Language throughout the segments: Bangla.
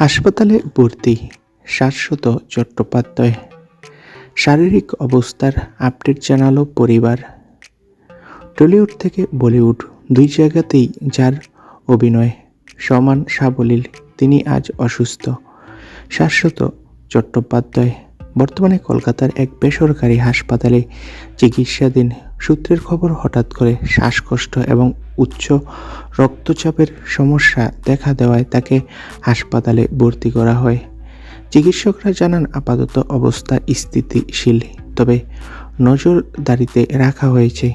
হাসপাতালে ভর্তি, শাশ্বত চট্টোপাধ্যায়। শারীরিক অবস্থার আপডেট জানালো পরিবার। টলিউড থেকে বলিউড দুই জায়গাতেই যার অভিনয়, সমান সাবলীল, তিনি আজ অসুস্থ, শাশ্বত চট্টোপাধ্যায়। বর্তমানে কলকাতার এক বেসরকারি হাসপাতালে চিকিৎসাধীন সূত্রের খবর, হঠাৎ করে শ্বাসকষ্ট এবং উচ্চ রক্তচাপের সমস্যা দেখা দেওয়ায় তাকে হাসপাতালে ভর্তি করা হয়। চিকিৎসকরা জানান, আপাতত অবস্থা স্থিতিশীল, তবে নজরদারিতে রাখা হয়েছে।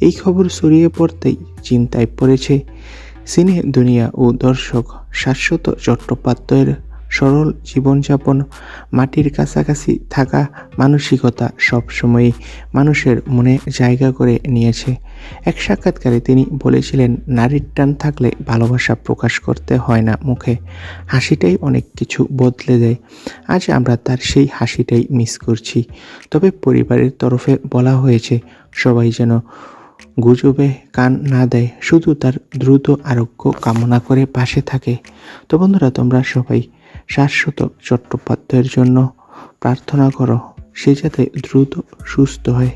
এই খবর ছড়িয়ে পড়তেই চিন্তায় পড়েছে সিনে দুনিয়া ও দর্শক। শাশ্বত চট্টোপাধ্যায়ের সরল জীবনযাপন, মাটির কাছাকাছি থাকা মানসিকতা সবসময়ই মানুষের মনে জায়গা করে নিয়েছে। এক সাক্ষাৎকারে তিনি বলেছিলেন, নারীর টান থাকলে ভালোবাসা প্রকাশ করতে হয় না মুখে। হাসিটাই অনেক কিছু বদলে দেয়। আজ আমরা তার সেই হাসিটাই মিস করছি। তবে পরিবারের তরফে বলা হয়েছে, সবাই যেন গুজবে কান না দেয়, শুধু তার দ্রুত আরোগ্য কামনা করে পাশে থাকে। তো বন্ধুরা, তোমরা সবাই শাশ্বত চট্টোপাধ্যায়ের জন্য প্রার্থনা করো, সে যাতে দ্রুত সুস্থ হয়।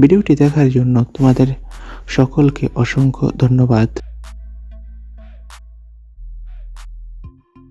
ভিডিওটি দেখার জন্য তোমাদের সকলকে অসংখ্য ধন্যবাদ।